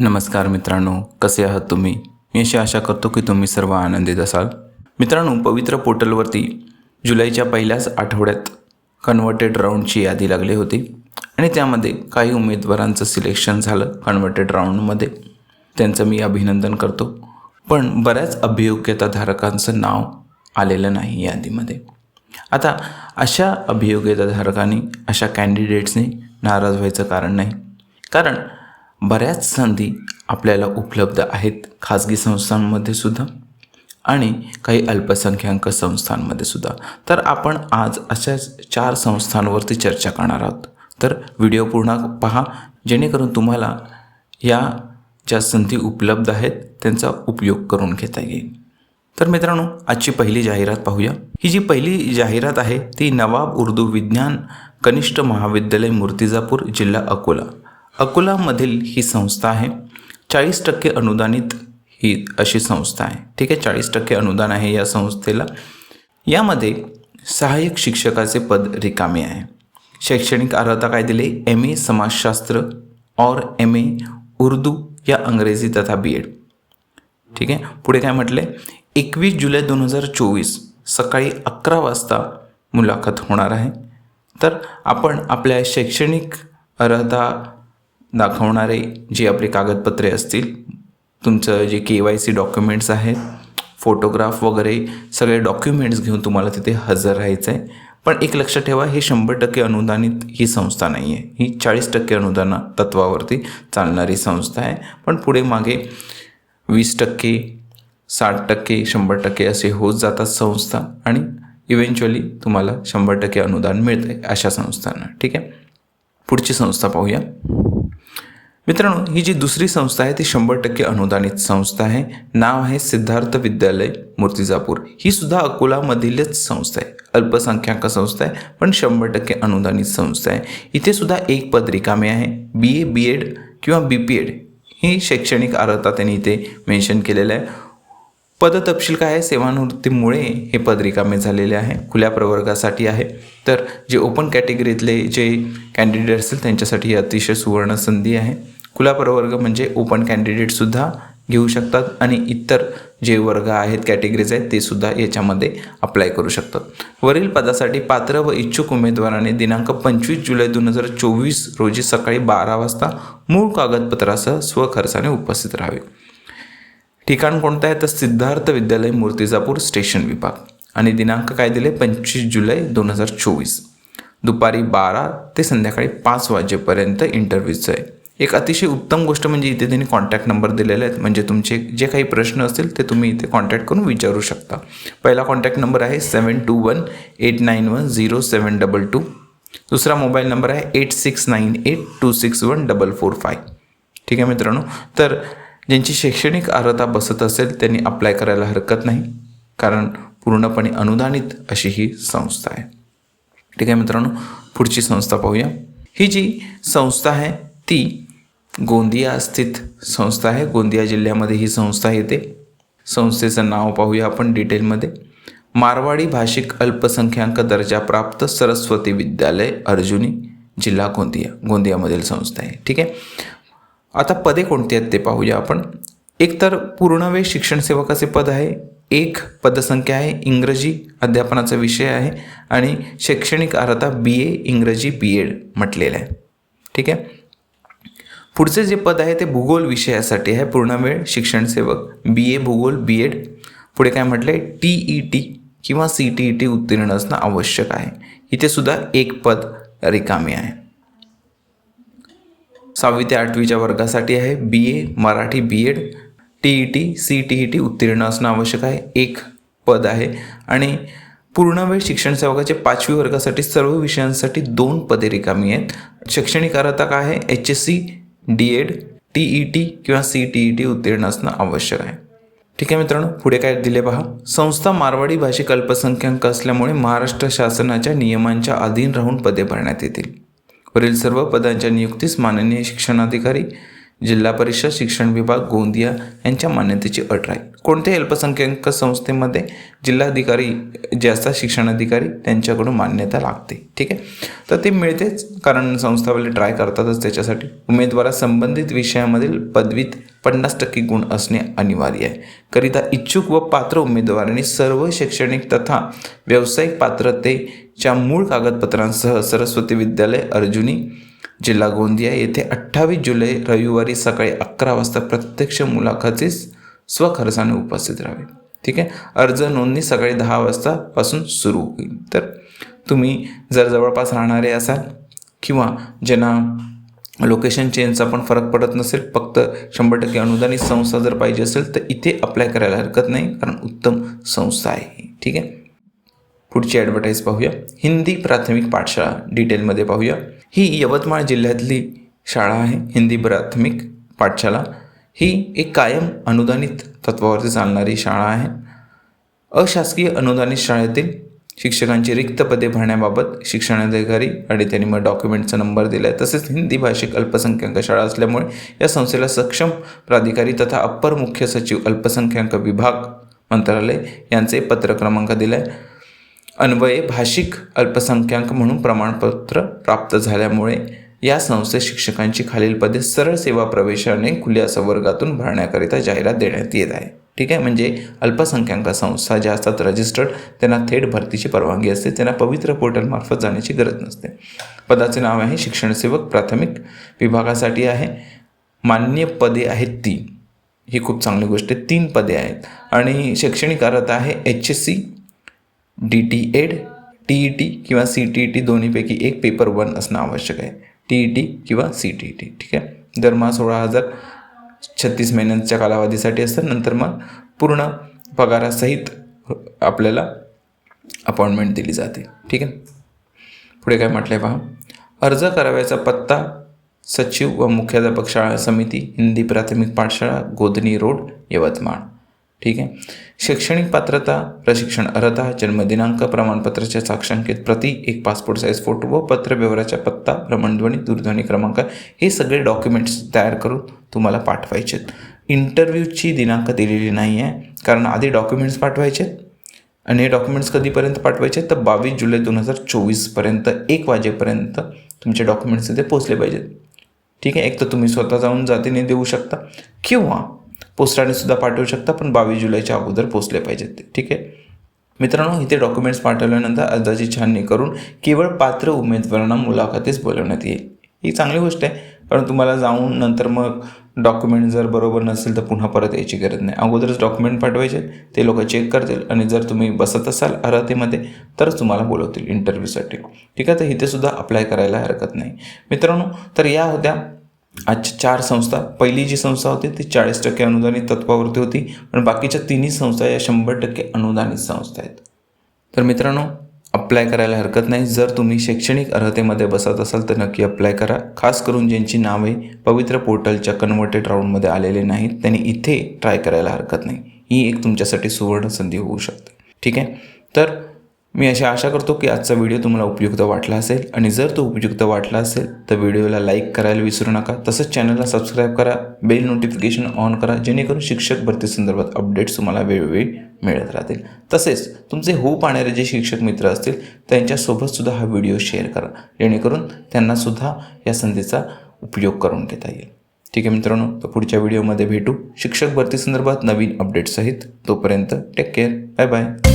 नमस्कार मित्रांनो कसे आहात तुम्ही? मी अशी आशा करतो की तुम्ही सर्व आनंदित असाल. मित्रांनो पवित्र पोर्टलवरती जुलैच्या पहिल्याच आठवड्यात कन्व्हर्टेड राऊंडची यादी लागली होती आणि त्यामध्ये काही उमेदवारांचं सिलेक्शन झालं कन्व्हर्टेड राऊंडमध्ये त्यांचं मी अभिनंदन करतो. पण बऱ्याच अभियोग्यताधारकांचं नाव आलेलं नाही यादीमध्ये. आता अशा अभियोग्यताधारकांनी अशा कॅन्डिडेट्सनी नाराज व्हायचं कारण नाही. कारण बऱ्याच संधी आपल्याला उपलब्ध आहेत खाजगी संस्थांमध्ये सुद्धा आणि काही अल्पसंख्याक संस्थांमध्ये सुद्धा. तर आपण आज अशाच चार संस्थांवरती चर्चा करणार आहोत. तर व्हिडिओ पूर्ण पहा जेणेकरून तुम्हाला या ज्या संधी उपलब्ध आहेत त्यांचा उपयोग करून घेता येईल. तर मित्रांनो आजची पहिली जाहिरात पाहूया. ही जी पहिली जाहिरात आहे ती नवाब उर्दू विज्ञान कनिष्ठ महाविद्यालय मूर्तिजापूर जिल्हा अकोला. अकोलामधील ही संस्था आहे. चाळीस टक्के अनुदानित ही अशी संस्था आहे. ठीक आहे चाळीस टक्के अनुदान आहे या संस्थेला. यामध्ये सहाय्यक शिक्षकाचे पद रिकामे आहे. शैक्षणिक अर्हता काय दिले? एम ए समाजशास्त्र और एम ए उर्दू या अंग्रेजी तथा बी एड ठीक आहे पुढे काय म्हटले? एकवीस जुलै दोन हजार चोवीस सकाळी अकरा वाजता मुलाखत होणार आहे. तर आपण आपल्या शैक्षणिक अर्हता दाखवणारे जी आपली कागदपत्रे असतील तुमचं जे के वाय सी डॉक्युमेंट्स आहेत फोटोग्राफ वगैरे सगळे डॉक्युमेंट्स घेऊन तुम्हाला तिथे हजर राहायचं आहे पण एक लक्षात ठेवा हे शंभर टक्के अनुदानित ही संस्था नाही आहे ही चाळीस टक्के अनुदान तत्वावरती चालणारी संस्था आहे. पण पुढे मागे वीस टक्के साठ टक्के शंभर टक्के असे होत जातात संस्था आणि इव्हेंच्युअली तुम्हाला शंभर टक्के अनुदान मिळते अशा संस्थांना. ठीक आहे? पुढची संस्था पाहूया. मित्रांनो ही जी दुसरी संस्था आहे ती शंभर टक्के अनुदानित संस्था आहे. नाव आहे सिद्धार्थ विद्यालय मूर्तिजापूर. ही सुद्धा अकोलामधीलच संस्था आहे. अल्पसंख्याक संस्था आहे पण शंभर टक्के अनुदानित संस्था आहे. इथे सुद्धा एक पद रिकामे आहे बी ए बी एड किंवा बी पी एड ही शैक्षणिक अर्हता त्यांनी इथे मेन्शन केलेलं आहे. पद तपशील काय आहे? सेवानिवृत्तीमुळे हे पद रिकामे झालेले आहे. खुल्या प्रवर्गासाठी आहे. तर जे ओपन कॅटेगरीतले जे कॅन्डिडेट असतील त्यांच्यासाठी ही अतिशय सुवर्ण संधी आहे. खुला प्रवर्ग म्हणजे ओपन कॅन्डिडेटसुद्धा घेऊ शकतात आणि इतर जे वर्ग आहेत कॅटेगरीज आहेत ते सुद्धा याच्यामध्ये अप्लाय करू शकतात. वरील पदासाठी पात्र व इच्छुक उमेदवाराने दिनांक पंचवीस जुलै दोन हजार चोवीस रोजी सकाळी बारा वाजता मूळ कागदपत्रासह स्वखर्चाने उपस्थित राहावे. ठिकाण कोणतं आहे? तर सिद्धार्थ विद्यालय मूर्तिजापूर स्टेशन विभाग. आणि दिनांक काय दिले? पंचवीस जुलै दोन हजार चोवीस. दुपारी बारा ते संध्याकाळी पाच वाजेपर्यंत इंटरव्ह्यूचं आहे. एक अतिशय उत्तम गोष्ट म्हणजे इथे त्यांनी कॉन्टॅक्ट नंबर दिलेले आहेत. म्हणजे तुमचे जे काही प्रश्न असतील ते तुम्ही इथे कॉन्टॅक्ट करून विचारू शकता. पहिला कॉन्टॅक्ट नंबर आहे seven two one eight nine one zero seven double two दुसरा मोबाईल नंबर आहे eight six nine eight two six one double four five ठीक आहे मित्रांनो? तर ज्यांची शैक्षणिक अर्हता बसत असेल त्यांनी अप्लाय करायला हरकत नाही. कारण पूर्णपणे अनुदानित अशी ही संस्था आहे. ठीक आहे मित्रांनो पुढची संस्था पाहूया. ही जी संस्था आहे ती गोंदिया स्थित संस्था आहे. गोंदिया जिल्ह्यामध्ये ही संस्था येते. संस्थेचं नाव पाहूया आपण डिटेलमध्ये. मारवाडी भाषिक अल्पसंख्याक दर्जाप्राप्त सरस्वती विद्यालय अर्जुनी जिल्हा गोंदिया गोंदियामधील संस्था आहे. ठीक आहे? आता पदे कोणती आहेत ते पाहूया आपण. एक तर पूर्णवेळ शिक्षण सेवकाचे पद आहे एक पदसंख्या आहे इंग्रजी अध्यापनाचा विषय आहे आणि शैक्षणिक अर्हता बी ए इंग्रजी बी एड म्हटलेलं आहे. ठीक आहे? पुढचे जे पद आहे ते भूगोल विषयासाठी आहे पूर्णवेळ शिक्षण सेवक बी ए भूगोल बी एड पुढे काय म्हटलं आहे टी ई टी किंवा सी टी ई टी उत्तीर्ण असणं आवश्यक आहे. इथे सुद्धा एक पद रिकामी आहे. सहावी ते आठवीच्या वर्गासाठी आहे. B A Marathi B Ed T E T C T E T उत्तीर्ण असणं आवश्यक आहे. एक पद आहे. आणि पूर्णवेळ शिक्षण सेवकाचे पाचवी वर्गासाठी सर्व विषयांसाठी दोन पदे रिकामी आहेत. शैक्षणिक अर्हता काय आहे? H S C D Ed T E T किंवा सी टी ई टी उत्तीर्ण असणं आवश्यक आहे. ठीक आहे मित्रांनो पुढे काय दिले पहा? संस्था मारवाडी भाषिक अल्पसंख्याक असल्यामुळे महाराष्ट्र शासनाच्या नियमांच्या अधीन राहून पदे भरण्यात येतील. वरील सर्व पदांच्या नियुक्तीस माननीय शिक्षणाधिकारी जिल्हा परिषद शिक्षण विभाग गोंदिया यांच्या मान्यतेची अट राहील. कोणत्याही अल्पसंख्याक संस्थेमध्ये जिल्हाधिकारी जे असतात शिक्षणाधिकारी त्यांच्याकडून मान्यता लागते. ठीक आहे? तर ते मिळतेच कारण संस्थावाले ट्राय करतातच त्याच्यासाठी. उमेदवारा संबंधित विषयामधील पदवीत पन्नास टक्के गुण असणे अनिवार्य आहे. करिता इच्छुक व पात्र उमेदवारांनी सर्व शैक्षणिक तथा व्यावसायिक पात्रतेच्या मूळ कागदपत्रांसह सरस्वती विद्यालय अर्जुनी जिल्हा गोंदिया येथे अठ्ठावीस जुलै रविवारी सकाळी अकरा वाजता प्रत्यक्ष मुलाखतीस स्वखर्चाने उपस्थित राहावे. ठीक आहे? अर्ज नोंदणी सकाळी दहा वाजतापासून सुरू होईल. तर तुम्ही जर जवळपास राहणारे असाल किंवा ज्यांना लोकेशन चेंजचा पण फरक पडत नसेल फक्त शंभर टक्के अनुदानित संस्था जर पाहिजे असेल तर इथे अप्लाय करायला हरकत नाही कारण उत्तम संस्था आहे. ठीक आहे? पुढची ॲडव्हर्टाईज पाहूया. हिंदी प्राथमिक पाठशाळा डिटेलमध्ये पाहूया. ही यवतमाळ जिल्ह्यातली शाळा आहे हिंदी प्राथमिक पाठशाला. ही एक कायम अनुदानित तत्वावरती चालणारी शाळा आहे. अशासकीय अनुदानित शाळेतील शिक्षकांची रिक्त पदे भरण्याबाबत शिक्षणाधिकारी आणि त्यांनी मग डॉक्युमेंटचा नंबर दिला आहे तसेच हिंदी भाषिक अल्पसंख्याक शाळा असल्यामुळे या संस्थेला सक्षम प्राधिकारी तथा अप्पर मुख्य सचिव अल्पसंख्याक विभाग मंत्रालय यांचे पत्र क्रमांक दिला आहे अन्वये भाषिक अल्पसंख्याक म्हणून प्रमाणपत्र प्राप्त झाल्यामुळे या संस्थेत शिक्षकांची खालील पदे सरळ सेवा प्रवेशाने खुल्या संवर्गातून भरण्याकरिता जाहिरात देण्यात येत आहे. ठीक आहे? म्हणजे अल्पसंख्याक संस्था ज्या असतात रजिस्टर्ड त्यांना थेट भरतीची परवानगी असते. त्यांना पवित्र पोर्टलमार्फत जाण्याची गरज नसते. पदाचे नाव आहे शिक्षणसेवक प्राथमिक विभागासाठी आहे. मान्य पदे आहेत तीन. ही खूप चांगली गोष्ट आहे. तीन पदे आहेत. आणि शैक्षणिक अर्हता आहे H S C D T Ed T E T किंवा सी टी ई टी दोन्हीपैकी एक पेपर वन असणं आवश्यक आहे. टी ई टी किंवा सी टी ई टी ठीक आहे? दरमहा सोळा हजार छत्तीस महिन्यांच्या कालावधीसाठी असतं नंतर मग पूर्ण पगारासहित आपल्याला अपॉइंटमेंट दिली जाते ठीक आहे? पुढे काय म्हटलं आहे पहा? अर्ज करावयाचा पत्ता सचिव व मुख्याध्यापक शाळा समिती हिंदी प्राथमिक पाठशाळा गोदनी रोड यवतमाळ. ठीक आहे? शैक्षणिक पात्रता प्रशिक्षण अर्हता जन्मदिनांक प्रमाणपत्राच्या साक्षांकित प्रती एक पासपोर्ट साईज फोटो व पत्र व्यवहाराचा पत्ता भ्रमणध्वनी दूरध्वनी क्रमांक हे सगळे डॉक्युमेंट्स तयार करून तुम्हाला पाठवायचे आहेत इंटरव्ह्यूची दिनांक दिलेली नाही आहे कारण आधी डॉक्युमेंट्स पाठवायचे आणि हे डॉक्युमेंट्स कधीपर्यंत पाठवायचे तर बावीस जुलै दोन हजार चोवीसपर्यंत एक वाजेपर्यंत तुमचे डॉक्युमेंट्स तिथे पोचले पाहिजेत. ठीक आहे? एक तर तुम्ही स्वतः जाऊन जातीने देऊ शकता किंवा पोस्टाने सुद्धा पाठवू शकता पण बावीस जुलैच्या अगोदर पोचले पाहिजेत ते. ठीक आहे? मित्रांनो इथे डॉक्युमेंट्स पाठवल्यानंतर अर्जाची छाननी करून केवळ पात्र उमेदवारांना मुलाखतीस बोलवण्यात येईल. ही चांगली गोष्ट आहे कारण तुम्हाला जाऊन नंतर मग डॉक्युमेंट जर बरोबर नसेल तर पुन्हा परत यायची गरज नाही. अगोदरच डॉक्युमेंट पाठवायचे ते लोक चेक करतील आणि जर तुम्ही बसत असाल अर्हतेमध्ये तरच तुम्हाला बोलवतील इंटरव्ह्यूसाठी ठीक आहे? तर इथे सुद्धा अप्लाय करायला हरकत नाही. मित्रांनो तर या होत्या आजच्या चार संस्था पहिली जी संस्था होती ती चाळीस टक्के अनुदानित तत्वावरती होती पण बाकीच्या तिन्ही संस्था या शंभर टक्के अनुदानित संस्था आहेत. तर मित्रांनो अप्लाय करायला हरकत नाही. जर तुम्ही शैक्षणिक अर्हतेमध्ये बसत असाल तर नक्की अप्लाय करा. खास करून ज्यांची नावे पवित्र पोर्टलच्या कन्वर्टेड राऊंडमध्ये आलेले नाहीत त्यांनी इथे ट्राय करायला हरकत नाही. ही एक तुमच्यासाठी सुवर्ण संधी होऊ शकते. ठीक आहे? तर मी अशी आशा करतो की आजचा व्हिडिओ तुम्हाला उपयुक्त वाटला असेल आणि जर तो उपयुक्त वाटला असेल तर व्हिडिओला लाईक करायला विसरू नका. तसंच चॅनलला सबस्क्राईब करा बेल नोटिफिकेशन ऑन करा जेणेकरून शिक्षक भरती संदर्भात अपडेट्स तुम्हाला वेळोवेळी मिळत राहतील. तसेच तुमचे हो पाहणारे जे शिक्षक मित्र असतील त्यांच्यासोबतसुद्धा हा व्हिडिओ शेअर करा. जेणेकरून त्यांनासुद्धा या संधीचा उपयोग करून घेता येईल. ठीक आहे मित्रांनो तर पुढच्या व्हिडिओमध्ये भेटू. शिक्षक भरती संदर्भात नवीन अपडेट्ससहित तोपर्यंत टेक केअर बाय बाय